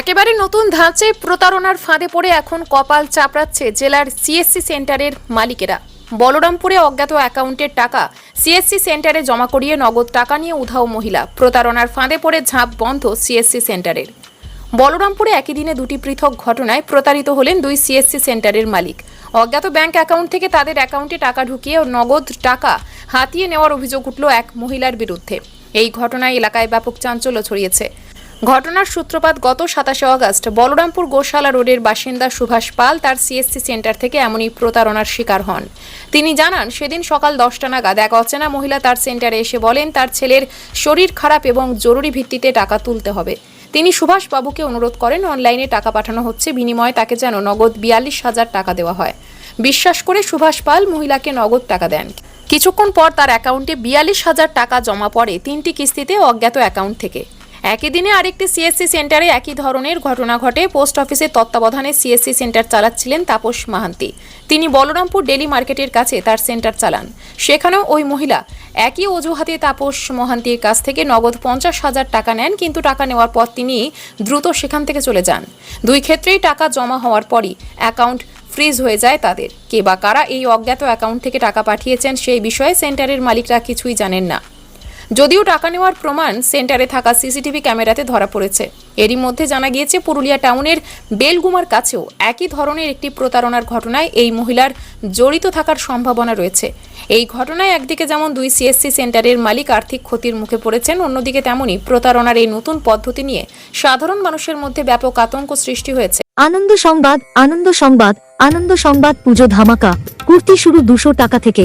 একেবারে নতুন ধাঁচে প্রতারণার ফাঁদে পড়ে এখন কপাল চাপড়াচ্ছে জেলার সিএসসি সেন্টারের মালিকেরা। বলরামপুরে অজ্ঞাত অ্যাকাউন্টের টাকা সিএসসি সেন্টারে জমা করিয়ে নগদ টাকা নিয়ে উধাও মহিলা। প্রতারণার ফাঁদে পড়ে ঝাঁপ বন্ধ সিএসসি সেন্টারের। বলরামপুরে একই দিনে দুটি পৃথক ঘটনায় প্রতারিত হলেন দুই সিএসসি সেন্টারের মালিক। অজ্ঞাত ব্যাংক অ্যাকাউন্ট থেকে তাদের অ্যাকাউন্টে টাকা ঢুকিয়ে নগদ টাকা হাতিয়ে নেওয়ার অভিযোগ উঠল এক মহিলার বিরুদ্ধে। এই ঘটনায় এলাকায় ব্যাপক চাঞ্চল্য ছড়িয়েছে। ঘটনার সূত্রপাত গত সাতাশে আগস্ট বলরামপুর গোশালা রোডের বাসিন্দা সুভাষ পাল তার সিএসসি সেন্টার থেকে এমনই প্রতারণার শিকার হন। তিনি জানান, সেদিন সকাল দশটা নাগাদ এক অচেনা মহিলা তার সেন্টারে এসে বলেন, তার ছেলের শরীর খারাপ এবং জরুরি ভিত্তিতে টাকা তুলতে হবে। তিনি সুভাষ বাবুকে অনুরোধ করেন, অনলাইনে টাকা পাঠানো হচ্ছে, বিনিময়ে তাকে যেন নগদ বিয়াল্লিশ হাজার টাকা দেওয়া হয়। বিশ্বাস করে সুভাষ পাল মহিলাকে নগদ টাকা দেন। কিছুক্ষণ পর তার অ্যাকাউন্টে বিয়াল্লিশ হাজার টাকা জমা পড়ে তিনটি কিস্তিতে অজ্ঞাত অ্যাকাউন্ট থেকে। একই দিনে আরেকটি সিএসসি সেন্টারে একই ধরনের ঘটনা ঘটে। পোস্ট অফিসের তত্ত্বাবধানে সিএসসি সেন্টার চালাচ্ছিলেন তাপস মাহান্তি। তিনি বলরামপুর ডেলি মার্কেটের কাছে তার সেন্টার চালান। সেখানেও ওই মহিলা একই অজুহাতে তাপস মহান্তির কাছ থেকে নগদ পঞ্চাশ হাজার টাকা নেন, কিন্তু টাকা নেওয়ার পর তিনি দ্রুত সেখান থেকে চলে যান। দুই ক্ষেত্রেই টাকা জমা হওয়ার পরই অ্যাকাউন্ট ফ্রিজ হয়ে যায় তাদের। কে বা কারা এই অজ্ঞাত অ্যাকাউন্ট থেকে টাকা পাঠিয়েছেন সেই বিষয়ে সেন্টারের মালিকরা কিছুই জানেন না। যদিও টাকা নেওয়ার প্রমাণ সেন্টারে থাকা সিসিটিভি ক্যামেরাতে ধরা পড়েছে। এরই মধ্যে জানা গিয়েছে, পুরুলিয়া টাউনের বেলগুমার কাছেও একই ধরনের একটি প্রতারণার ঘটনায় এই মহিলার জড়িত থাকার সম্ভাবনা রয়েছে। এই ঘটনায় একদিকে যেমন দুই সিএসসি সেন্টারের মালিক আর্থিক ক্ষতির মুখে পড়েছেন, অন্যদিকে তেমনই প্রতারণার এই নতুন পদ্ধতি নিয়ে সাধারণ মানুষের মধ্যে ব্যাপক আতঙ্ক সৃষ্টি হয়েছে। আনন্দ সংবাদ আনন্দ সংবাদ আনন্দ সংবাদ পুজো ধামাকা। কুর্তি শুরু দুশো টাকা থেকে।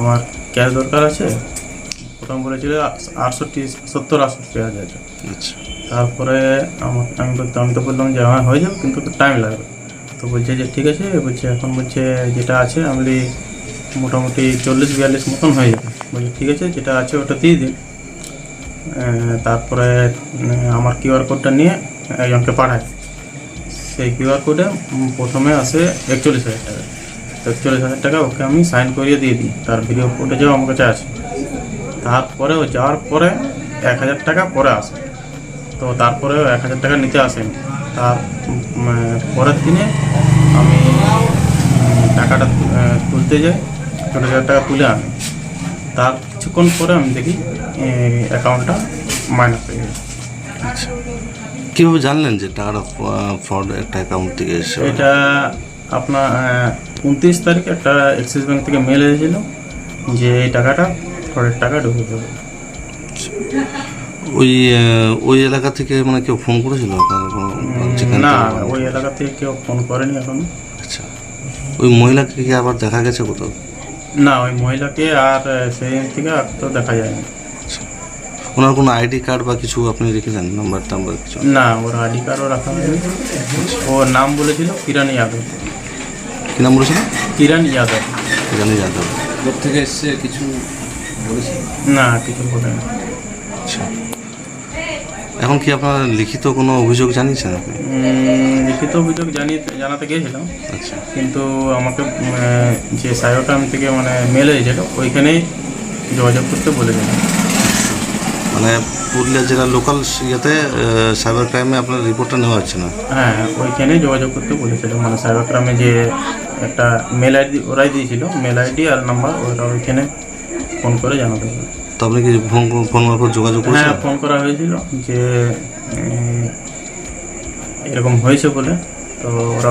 আমার ক্যাশ দরকার আছে? প্রথম বলেছিল আটষট্টি সত্তর আটষট্টি হাজার। আছে আচ্ছা। তারপরে আমার আমি বলতে আমি তো বললাম যে আমার হয়ে যাবে কিন্তু টাইম লাগবে। তো বলছে যে ঠিক আছে বলছে এখন বলছে যেটা আছে আমি মোটামুটি চল্লিশ বিয়াল্লিশ মতন হয়ে যাবে। বলছি ঠিক আছে যেটা আছে ওটা দিয়ে দিন। তারপরে আমার কিউআর কোডটা নিয়ে একজনকে পাঠায়। সেই কিউআর কোডে প্রথমে আসে একচল্লিশ হাজার টাকা। একচল্লিশ হাজার টাকা ওকে আমি সাইন করিয়ে দিয়ে দিই। তার ভিডিও ফুটেজও আমার কাছে আছে। তারপরে ও যাওয়ার পরে এক হাজার টাকা পরে আসে। তো তারপরে এক হাজার টাকা নিতে আসেন। তার পরের দিনে আমি টাকাটা তুলতে যাই চল্লিশ হাজার টাকা তুলে আনি। তার কিছুক্ষণ পরে আমি দেখি অ্যাকাউন্টটা মাইনাস হয়ে গেছে। কীভাবে জানলেন যে টাকাটা ফ্রড একটা অ্যাকাউন্ট থেকে এসে এটা আপনার উনত্রিশ তারিখে একটা অ্যাক্সিস ব্যাঙ্ক থেকে মেল এসেছিল যে এই টাকাটা ফ্রডের টাকা ঢুকে দেবে ওই ওই এলাকা থেকে মানে কেউ ফোন করেছিল না ওই এলাকা থেকে কেউ ফোন করেনি এখন। আচ্ছা। ওই মহিলাকে কি আবার দেখা গেছে কোথাও? না ওই মহিলাকে আর সেই থেকে আর তো দেখা যায়নি। ওনার কোনো আইডি কার্ড বা কিছু আপনি রেখে রেখেছেন নাম্বার টাম্বার কিছু? না ওর আইডি কার্ডও রাখা হয়নি। ওর নাম বলেছিল কিরণ যাদব। কি নাম বলেছিলেন কিরণ যাদব। জানি যাদব। লোক থেকে এসছে কিছু বলেছে? না কিছু বলেনি আচ্ছা। এখন কি আপনার লিখিত কোনো অভিযোগ জানিয়েছেন আপনি? লিখিত অভিযোগ জানিয়ে জানাতে গিয়েছিলাম। আচ্ছা। কিন্তু আমাকে যে সাইবার ক্রাইম থেকে মানে মেল হয়েছিল ওইখানেই যোগাযোগ করতে বলেছিল মানে পুরুলিয়া জেলার লোকাল ইয়েতে সাইবার ক্রাইমে আপনার রিপোর্টটা নেওয়া হচ্ছে না? হ্যাঁ ওইখানেই যোগাযোগ করতে বলেছিল। মানে সাইবার ক্রাইমে যে একটা মেল আইডি ওরাই দিয়েছিল। মেল আইডি আর নাম্বার ওরা ওইখানে ফোন করে জানাতে হবে তো আপনি কি ফোন ফোন মারফত যোগাযোগ করেছেন? হ্যাঁ ফোন করা হয়েছিল যে এরকম হয়েছে বলে। তো ওরা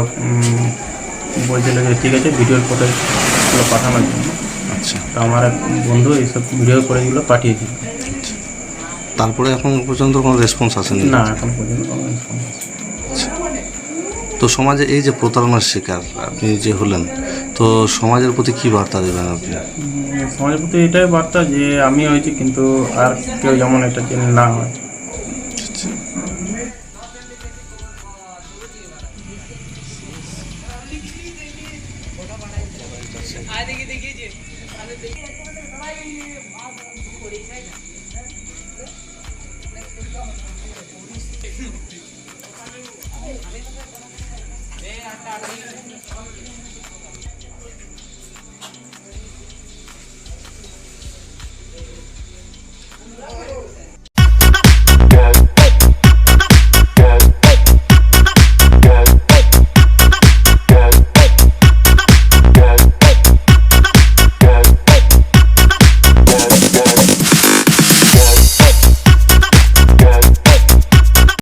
বলছিল যে ঠিক আছে ভিডিওর ফটোগুলো পাঠানোর জন্য। আচ্ছা। তো আমার এক বন্ধু এইসব ভিডিও করেগুলো পাঠিয়েছিল। তারপরে এখন পর্যন্ত কোনো রেসপন্স আসেনি। না এখন পর্যন্ত আচ্ছা। তো সমাজে এই যে প্রতারণার শিকার আপনি যে হলেন তো সমাজের প্রতি কি বার্তা দেবেন আপনি? সমাজের প্রতি এটাই বার্তা যে আমি হয়েছি কিন্তু আর কেউ যেমন এটা জেনে না হয়। আচ্ছা। দেখি দেখি যে